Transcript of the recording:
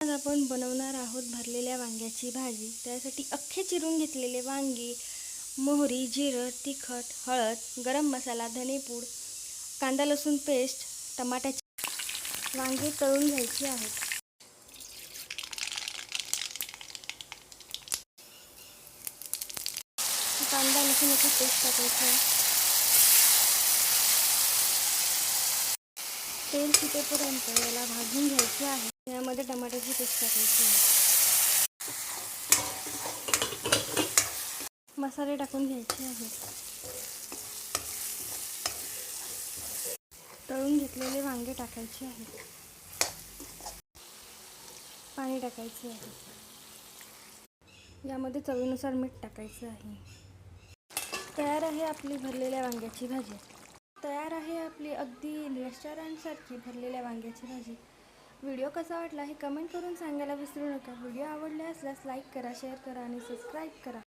आज आपण बनवणार आहोत भरलेल्या वांग्याची भाजी. त्यासाठी अख्खे चिरून घेतलेले वांगी मोहरी जिरं तिखट हळद गरम मसाला धनेपूड कांदा लसूण पेस्ट टमाट्याची वांगे तळून घ्यायची आहेत. कांदा लसूणाची पेस्ट टाकायची. आहे तेल सुटेपर्यंत याला भाजून घ्यायचे आहे. यामध्ये टमाट्याची पेस्ट टाकायची आहे. मसाले टाकून घ्यायचे आहेत. तळून घेतलेले वांगे टाकायचे आहेत. पाणी टाकायचे आहे. यामध्ये चवीनुसार मीठ टाकायचं आहे. तयार आहे आपली भरलेल्या वांग्याची भाजी. तयार आहे आपली अगदी रेस्टॉरंटसारखी भरलेल्या वांग्याची भाजी. व्हिडिओ कसा वाटला हे कमेंट करून सांगायला विसरू नका. व्हिडिओ आवडला असल्यास लाईक करा शेअर करा आणि सबस्क्राईब करा.